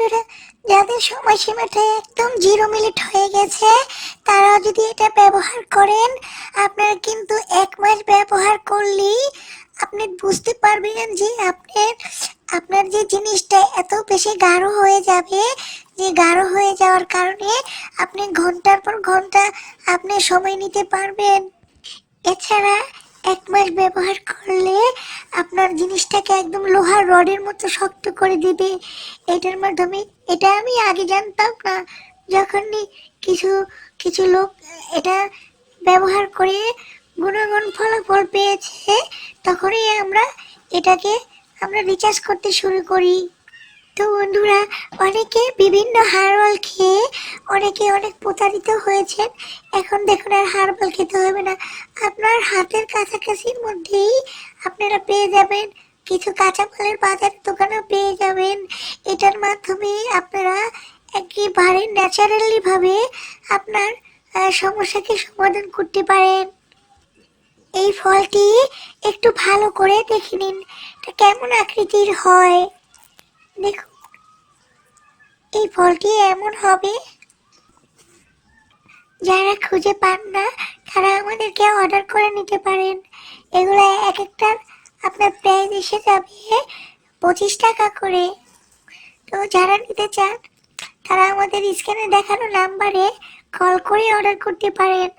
বন্ধুরা, যাদের সময়সীমাটা একদম জিরো মিনিট হয়ে গেছে তারা যদি এটা ব্যবহার করেন, আপনার কিন্তু এক মাস ব্যবহার করলেই আপনি বুঝতে পারবেন যে আপনার আপনার যে জিনিসটা এত বেশি গাঢ় হয়ে যাবে, যে গাঢ় হয়ে যাওয়ার কারণে আপনি ঘণ্টার পর ঘণ্টা আপনি সময় নিতে পারবেন। এছাড়া এক মাস ব্যবহার করলে আপনার জিনিসটাকে একদম লোহার রডের মতো শক্ত করে দিবে। এটার মাধ্যমে, এটা আমি আগে জানতাম না যখনই কিছু কিছু লোক এটা ব্যবহার করে গুণাগুণ ফলাফল পেয়েছে, তখনই আমরা এটাকে আমরা রিচার্জ করতে শুরু করি। তো বন্ধুরা, অনেকে বিভিন্ন হারবাল খেয়ে অনেকে অনেক প্রতারিত হয়েছেন। এখন দেখুন আর হারবাল খেতে হবে না। আপনার হাতের কাছাকাছির মধ্যেই আপনারা পেয়ে যাবেন কিছু কাঁচামালের বাজার দোকানেও পেয়ে যাবেন। এটার মাধ্যমে আপনারা একেবারে ন্যাচারালি ভাবে আপনার সমস্যাকে সমাধান করতে পারেন। এই ফলটি একটু ভালো করে দেখে নিন। এটা কেমন আকৃতির হয়? দেখুন। এই ফলটি এমন হবে? যারা খুঁজে পান না, তারা আমাদেরকে অর্ডার করে নিতে পারেন। এগুলো এক একটার আপনার প্রাইস এসে যাবে পঁচিশ টাকা করে। তো যারা নিতে চান, তারা আমাদের স্ক্যানে দেখানো নাম্বারে কল করে অর্ডার করতে পারেন।